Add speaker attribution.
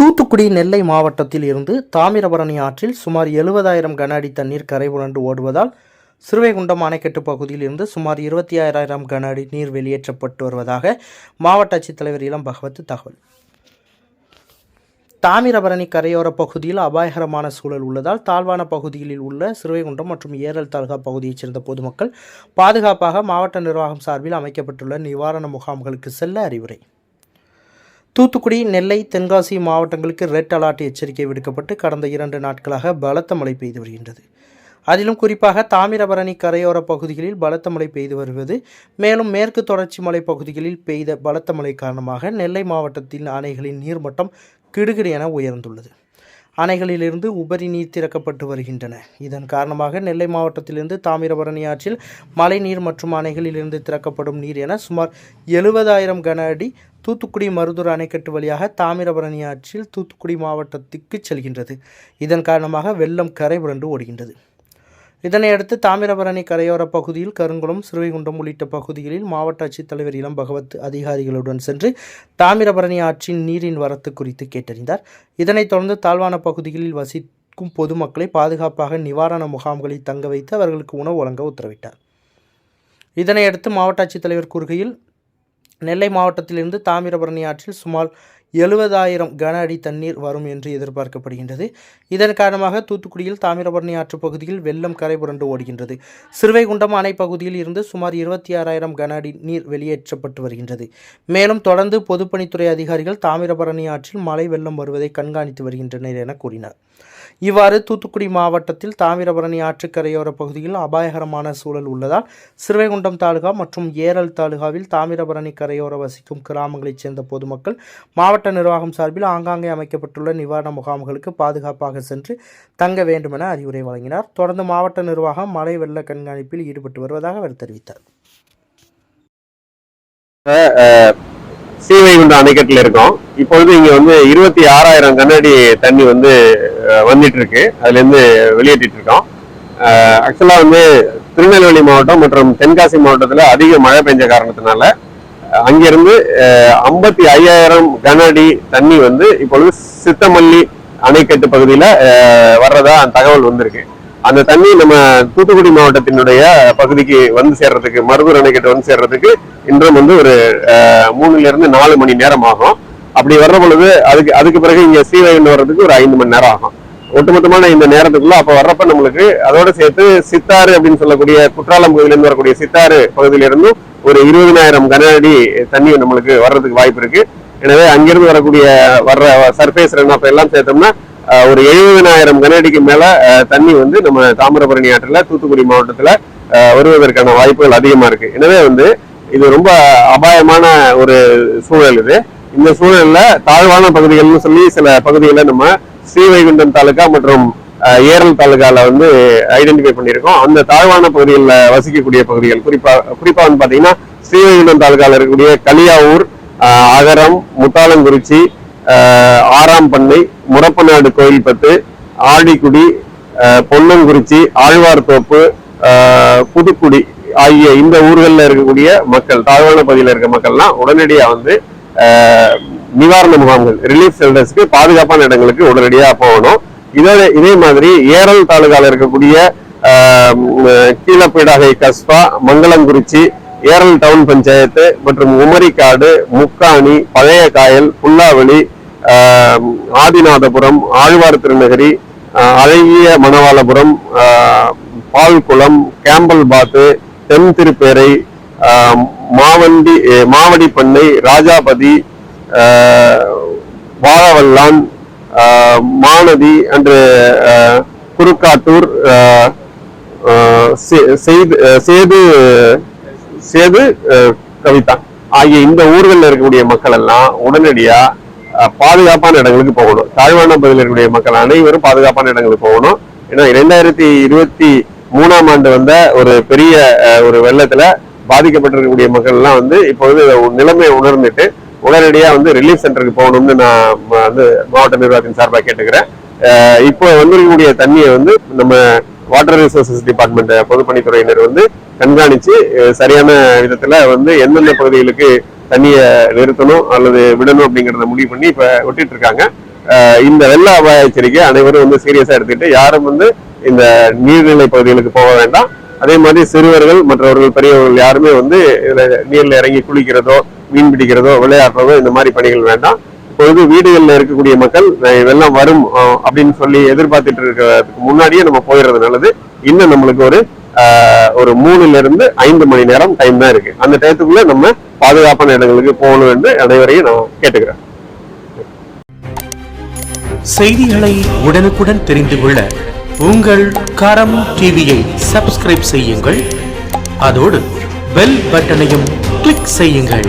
Speaker 1: தூத்துக்குடி நெல்லை மாவட்டத்தில் இருந்து தாமிரபரணி ஆற்றில் சுமார் எழுபதாயிரம் கன அடி தண்ணீர் கரை புரண்டு ஓடுவதால் சிறுவைகுண்டம் அணைக்கட்டு பகுதியில் இருந்து சுமார் இருபத்தி ஆறாயிரம் கன அடி நீர் வெளியேற்றப்பட்டு வருவதாக மாவட்ட ஆட்சித்தலைவர் இளம் பகவத் தகவல். தாமிரபரணி கரையோர பகுதியில் அபாயகரமான சூழல் உள்ளதால் தாழ்வான பகுதிகளில் உள்ள சிறுவைகுண்டம் மற்றும் ஏரல் தாலுகா பகுதியைச் சேர்ந்த பொதுமக்கள் பாதுகாப்பாக மாவட்ட நிர்வாகம் சார்பில் அமைக்கப்பட்டுள்ள நிவாரண முகாம்களுக்கு செல்ல அறிவுரை. தூத்துக்குடி நெல்லை தென்காசி மாவட்டங்களுக்கு ரெட் அலர்ட் எச்சரிக்கை விடுக்கப்பட்டு கடந்த இரண்டு நாட்களாக பலத்த மழை பெய்து வருகின்றது. அதிலும் குறிப்பாக தாமிரபரணி கரையோர பகுதிகளில் பலத்த மழை பெய்து வருவது மேலும் மேற்கு தொடர்ச்சி மலை பகுதிகளில் பெய்த பலத்த மழை காரணமாக நெல்லை மாவட்டத்தின் அணைகளின் நீர்மட்டம் கிடுகிடு என உயர்ந்துள்ளது. அணைகளிலிருந்து உபரி நீர் திறக்கப்பட்டு வருகின்றன. இதன் காரணமாக நெல்லை மாவட்டத்திலிருந்து தாமிரபரணி ஆற்றில் மழைநீர் மற்றும் அணைகளிலிருந்து திறக்கப்படும் நீர் என சுமார் எழுபதாயிரம் கன அடி தூத்துக்குடி மருதூர் அணைக்கட்டு வழியாக தாமிரபரணி ஆற்றில் தூத்துக்குடி மாவட்டத்திற்கு செல்கின்றது. இதன் காரணமாக வெள்ளம் கரை புரண்டு ஓடுகின்றது. இதனையடுத்து தாமிரபரணி கரையோர பகுதியில் கருங்குளம் சிறுவைகுண்டம் உள்ளிட்ட பகுதிகளில் மாவட்ட ஆட்சித்தலைவர் இளம் பகவத் அதிகாரிகளுடன் சென்று தாமிரபரணி ஆற்றின் நீரின் வரத்து குறித்து கேட்டறிந்தார். இதனைத் தொடர்ந்து தாழ்வான பகுதிகளில் வசிக்கும் பொதுமக்களை பாதுகாப்பாக நிவாரண முகாம்களில் தங்க வைத்து அவர்களுக்கு உணவு வழங்க உத்தரவிட்டார். இதனையடுத்து மாவட்ட ஆட்சித்தலைவர் கூறுகையில் நெல்லை மாவட்டத்திலிருந்து தாமிரபரணி ஆற்றில் சுமார் எழுபதாயிரம் கன அடி தண்ணீர் வரும் என்று எதிர்பார்க்கப்படுகின்றது. இதன் காரணமாக தூத்துக்குடியில் தாமிரபரணி ஆற்று பகுதியில் வெள்ளம் கரை புரண்டு ஓடுகின்றது. சிறுவைகுண்டம் அணை பகுதியில் இருந்து சுமார் இருபத்தி ஆறாயிரம் கன அடி நீர் வெளியேற்றப்பட்டு வருகின்றது. மேலும் தொடர்ந்து பொதுப்பணித்துறை அதிகாரிகள் தாமிரபரணி ஆற்றில் மழை வெள்ளம் வருவதை கண்காணித்து வருகின்றனர் என கூறினார். இவ்வாறு தூத்துக்குடி மாவட்டத்தில் தாமிரபரணி ஆற்றுக்கரையோர பகுதியில் அபாயகரமான சூழல் உள்ளதால் சிறுவைகுண்டம் தாலுகா மற்றும் ஏரல் தாலுகாவில் தாமிரபரணி கரையோர வசிக்கும் கிராமங்களைச் சேர்ந்த பொதுமக்கள் மாவட்ட நிர்வாகம் சார்பில் ஆங்காங்கே அமைக்கப்பட்டுள்ள நிவாரண முகாம்களுக்கு பாதுகாப்பாக சென்று தங்க வேண்டுமென அறிவுரை வழங்கினார். தொடர்ந்து மாவட்ட நிர்வாகம் மழை வெள்ள கண்காணிப்பில் ஈடுபட்டு வருவதாக அவர் தெரிவித்தார்.
Speaker 2: சீவைகுண்ட அணைக்கட்டில் இருக்கோம். இப்பொழுது இங்க வந்து இருபத்தி ஆறாயிரம் கண்ணாடி தண்ணி வந்து வந்துட்டு இருக்கு அதுல இருந்து வெளியேற்றிட்டு இருக்கோம். ஆக்சுவலா வந்து திருநெல்வேலி மாவட்டம் மற்றும் தென்காசி மாவட்டத்துல அதிக மழை பெஞ்ச காரணத்தினால அங்கிருந்து ஐம்பத்தி ஐயாயிரம் கனஅடி தண்ணி வந்து இப்பொழுது சித்தமல்லி அணைக்கட்டு பகுதியில வர்றதா தகவல் வந்திருக்கு. அந்த தண்ணி நம்ம தூத்துக்குடி மாவட்டத்தினுடைய பகுதிக்கு வந்து சேர்றதுக்கு மருதூர் அணைக்கிட்ட வந்து சேர்றதுக்கு இன்றும் வந்து ஒரு மூணுல இருந்து நாலு மணி நேரம் ஆகும் அப்படி வர்ற பொழுது அதுக்கு அதுக்கு பிறகு இங்க சீவைகுண்டம் வர்றதுக்கு ஒரு ஐந்து மணி நேரம் ஆகும். ஒட்டுமொத்தமான இந்த நேரத்துக்குள்ள அப்ப வர்றப்ப நம்மளுக்கு அதோட சேர்த்து சித்தாறு அப்படின்னு சொல்லக்கூடிய குற்றாலம் பகுதியிலிருந்து வரக்கூடிய சித்தாறு பகுதியிலிருந்தும் ஒரு இருபதினாயிரம் கன அடி தண்ணி நம்மளுக்கு வர்றதுக்கு வாய்ப்பு இருக்கு. எனவே அங்கிருந்து வரக்கூடிய வர்ற சர்ஃபேஸ் ரன் எல்லாம் சேர்த்தோம்னா ஒரு எழுபதினாயிரம் கனஅடிக்கு மேல தண்ணி வந்து நம்ம தாமிரபரணி ஆற்றில் தூத்துக்குடி மாவட்டத்துல வருவதற்கான வாய்ப்புகள் அதிகமா இருக்கு. எனவே வந்து இது ரொம்ப அபாயமான ஒரு சூழல் இது. இந்த சூழல்ல தாழ்வான பகுதிகள்னு சொல்லி சில பகுதிகளை நம்ம ஸ்ரீவைகுண்டம் தாலுகா மற்றும் ஏரல் தாலுகால வந்து ஐடென்டிஃபை பண்ணியிருக்கோம். அந்த தாழ்வான பகுதிகளில் வசிக்கக்கூடிய பகுதிகள் குறிப்பா குறிப்பா வந்து பாத்தீங்கன்னா ஸ்ரீவைகுண்டம் தாலுகால இருக்கக்கூடிய கலியாவூர் அகரம் முத்தாளங்குறிச்சி ஆறாம் பண்ணை முரப்பநாடு கோயில்பத்து ஆடிக்குடி பொன்னங்குறிச்சி ஆழ்வார்தோப்பு புதுக்குடி ஆகிய இந்த ஊர்களில் இருக்கக்கூடிய மக்கள் தாழ்வான பகுதியில் இருக்க மக்கள்லாம் உடனடியா வந்து நிவாரண முகாம்கள் ரிலீஃப் சென்டர்ஸ்க்கு பாதுகாப்பான இடங்களுக்கு உடனடியா போகணும். இதோட இதே மாதிரி ஏரல் தாலுகாவில் இருக்கக்கூடிய கீழப்பீடாகை கஸ்பா மங்களங்குறிச்சி ஏரல் டவுன் பஞ்சாயத்து மற்றும் உமரிக்காடு முக்காணி பழைய காயல் புல்லாவளி ஆதிநாதபுரம் ஆழ்வார் திருநகரி அழகிய மணவாளபுரம் பால்குளம் கேம்பல் பாத்து தென் திருப்பேரை மாவண்டி மாவடிப்பண்ணை ராஜாபதி வாழவல்லான் ஆஹ், அன்று குறுக்காட்டூர் செய்து சேது சேது கவிதா ஆகிய இந்த ஊர்களில் இருக்கக்கூடிய மக்கள் எல்லாம் உடனடியா பாதுகாப்பான இடங்களுக்கு போகணும். தாழ்வான பகுதியில் இருக்கக்கூடிய மக்கள் அனைவரும் பாதுகாப்பான இடங்களுக்கு போகணும். ஏன்னா இரண்டாயிரத்தி இருபத்தி மூணாம் ஆண்டு வந்த ஒரு பெரிய ஒரு வெள்ளத்துல பாதிக்கப்பட்டிருக்கக்கூடிய மக்கள் எல்லாம் வந்து இப்பொழுது நிலைமையை உணர்ந்துட்டு உடனடியா வந்து ரிலீஃப் சென்டருக்கு போகணும்னு நான் வந்து மாவட்ட நிர்வாகத்தின் சார்பாக கேட்டுக்கிறேன். இப்போ வந்திருக்கக்கூடிய தண்ணியை வந்து நம்ம வாட்டர் ரிசோர்சஸ் டிபார்ட்மெண்ட் பொதுப்பணித்துறையினர் வந்து கண்காணிச்சு சரியான விதத்துல வந்து எந்தெந்த பகுதிகளுக்கு தண்ணியை நிறுத்தணும் அல்லது விடணும் அப்படிங்கறத முடிவு பண்ணி இப்ப விட்டுட்டு இருக்காங்க இந்த வெள்ள அபாய எச்சரிக்கை அனைவரும் வந்து சீரியஸா எடுத்துக்கிட்டு யாரும் வந்து இந்த நீர்நிலை பகுதிகளுக்கு போக வேண்டாம். அதே மாதிரி சிறுவர்கள் மற்றவர்கள் பெரியவர்கள் யாருமே வந்து இதுல நீர்ல இறங்கி குளிக்கிறதோ மீன் பிடிக்கிறதோ விளையாடுறதோ இந்த மாதிரி பணிகள் வேண்டாம். இப்பொழுது வீடுகளில் இருக்கக்கூடிய மக்கள் வெள்ளம் வரும் அப்படின்னு சொல்லி எதிர்பார்த்துட்டு இருக்கிறதுக்கு முன்னாடியே நம்ம போயிடுறது நல்லது. இன்னும் நம்மளுக்கு ஒரு ஒரு மூணுல இருந்து ஐந்து மணி நேரம் டைம் தான் இருக்கு. அந்த டயத்துக்குள்ள நம்ம பாதுகாப்பான இடங்களுக்கு போகணும் என்று அனைவரையும் நான் கேட்டுக்கிறேன்.
Speaker 3: செய்திகளை உடனுக்குடன் தெரிந்து கொள்ள உங்கள் கரம் டிவியை சப்ஸ்கிரைப் செய்யுங்கள். அதோடு பெல் பட்டனையும் கிளிக் செய்யுங்கள்.